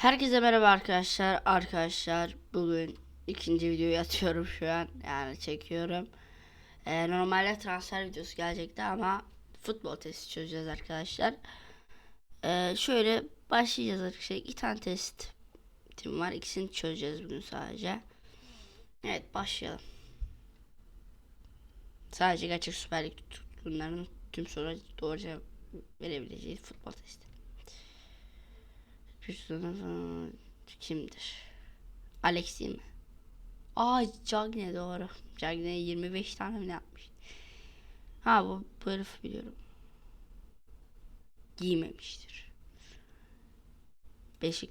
Herkese merhaba arkadaşlar. Arkadaşlar bugün ikinci videoyu atıyorum şu an. Yani çekiyorum. Ee, normalde transfer videosu gelecekti ama futbol testi çözeceğiz arkadaşlar. Ee, şöyle başlayacağız arkadaşlar. İki tane test tim var. İkisini çözeceğiz bugün sadece. Evet başlayalım. Sadece gerçek Süper Lig tutkunlarının tüm sorulara doğru cevap verebileceği futbol testi. Sınıf kimdir? Alexi mi? Aa Cagne doğru. Cagne 25 tane mi yapmış? Ha bu, bu herifi biliyorum. Giymemiştir. Beşik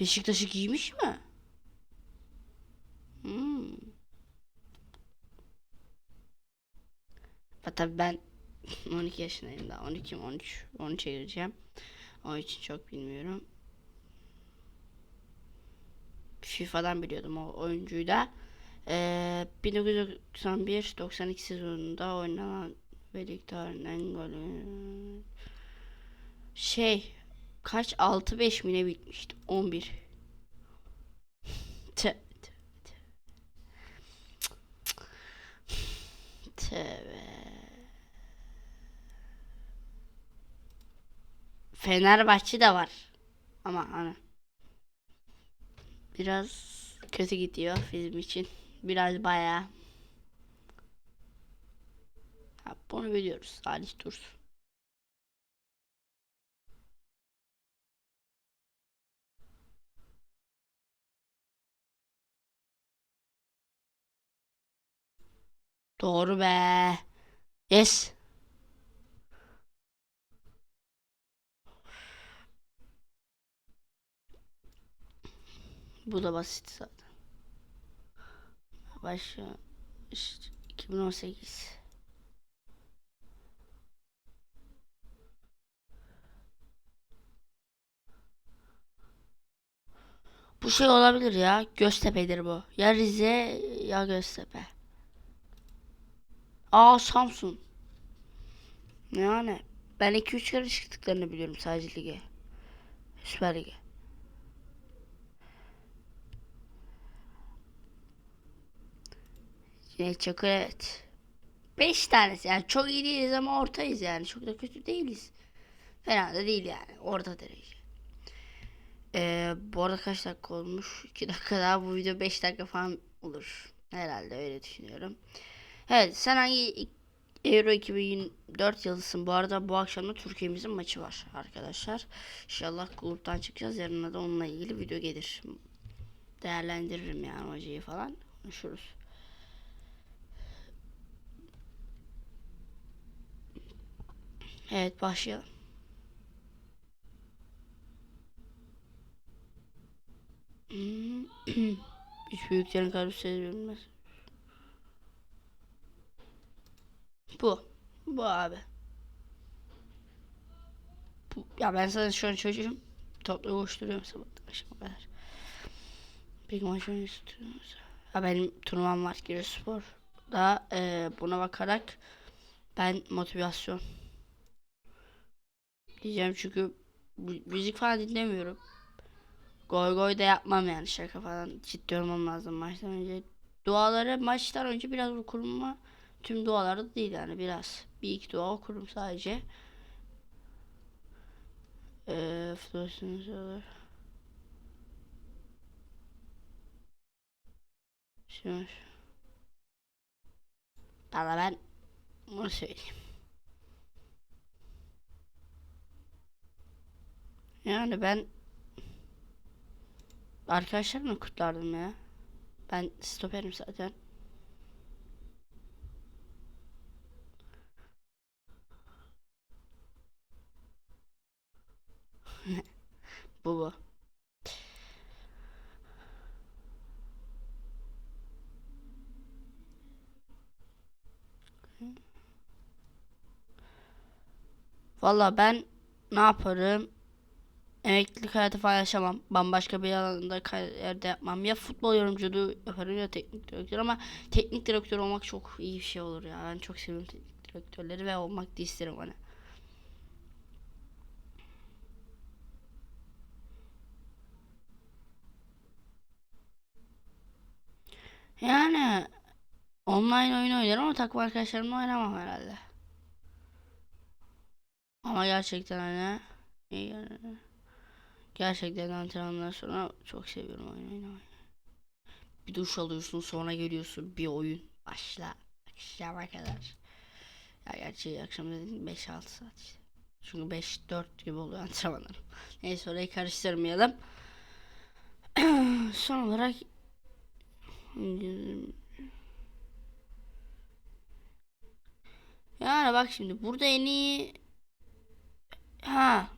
Beşiktaş'ı giymiş mi? Hmm. Tabii ben 12 yaşındayım daha. 12 mi 13 13'e gireceğim. Onun için çok bilmiyorum. FIFA'dan biliyordum o oyuncuyu da. Ee, 1991-92 sezonunda oynanan Veliktar'ın en golü. Şey kaç? 6-5 mi ne bitmişti? 11 Tö- tö- tö- Tövbe. Fenerbahçe de var. Ama hani biraz kötü gidiyor bizim için. Biraz bayağı. Ha, bunu biliyoruz. Salih Dursun. Doğru be. Yes. Bu da basit zaten. Başla işte 2018. Bu şey olabilir ya. Göztepe'dir bu. Ya Rize ya Göztepe. Aa Samsun. Yani ben 2-3 kere çıktıklarını biliyorum sadece lige. Süper Lig'e. Cüneyt Çakır evet. 5 tanesi yani çok iyi değiliz ama ortayız yani. Çok da kötü değiliz. Fena da değil yani. Orta derece. Ee, bu arada kaç dakika olmuş? 2 dakika daha bu video 5 dakika falan olur. Herhalde öyle düşünüyorum. Evet sen hangi Euro 2024 yıldızsın? Bu arada bu akşam da Türkiye'mizin maçı var arkadaşlar. İnşallah gruptan çıkacağız. Yarın da onunla ilgili video gelir. Değerlendiririm yani hocayı falan. Konuşuruz. Evet başlayalım. Hmm. Üç büyüklerin karısı bilmez. Bu. Bu abi. Bu. Ya ben sana şu an çocuğum. Topla koşturuyorum sabahtan akşama kadar. Bir maç istiyoruz. Ha benim turnuvam var Giresunspor. Da e, buna bakarak ben motivasyon diyeceğim çünkü mü- müzik falan dinlemiyorum. Goy goy da yapmam yani şaka falan ciddi olmam lazım maçtan önce. Duaları maçtan önce biraz okurum ama tüm duaları değil yani biraz. Bir iki dua okurum sadece. Eee futbolcunuz olur. Şimdi Valla ben bunu söyleyeyim. Yani ben arkadaşlarımla kutlardım ya. Ben stoperim zaten. Bu bu. Valla ben ne yaparım? Emeklilik hayatı falan yaşamam. Bambaşka bir alanda kariyerde yapmam. Ya futbol yorumculuğu yaparım ya teknik direktör ama teknik direktör olmak çok iyi bir şey olur ya. Ben çok seviyorum teknik direktörleri ve olmak da isterim hani. Yani online oyun oynarım ama takım arkadaşlarımla oynamam herhalde. Ama gerçekten hani iyi yani. Gerçekten antrenmandan sonra çok seviyorum oyun oynamayı. Bir duş alıyorsun sonra geliyorsun bir oyun başla akşama kadar. Ya gerçi akşam dedim 5-6 saat işte. Çünkü 5-4 gibi oluyor antrenmanlarım. Neyse orayı karıştırmayalım. Son olarak yani bak şimdi burada en iyi ha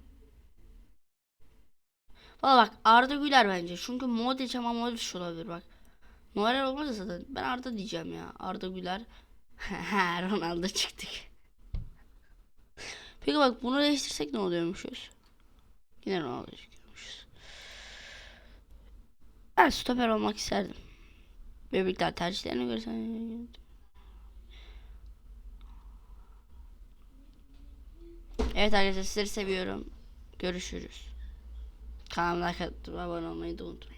Valla bak Arda Güler bence. Çünkü Modric ama Modric olabilir bak. Neuer olmazsa zaten ben Arda diyeceğim ya. Arda Güler. Ronaldo çıktık. Peki bak bunu değiştirsek ne oluyormuşuz? Yine Ronaldo çıkıyormuşuz. Ben stoper olmak isterdim. Bebekler tercihlerine göre sen... Evet arkadaşlar sizleri seviyorum. Görüşürüz. Kanalıma like atıp abone olmayı da unutmayın.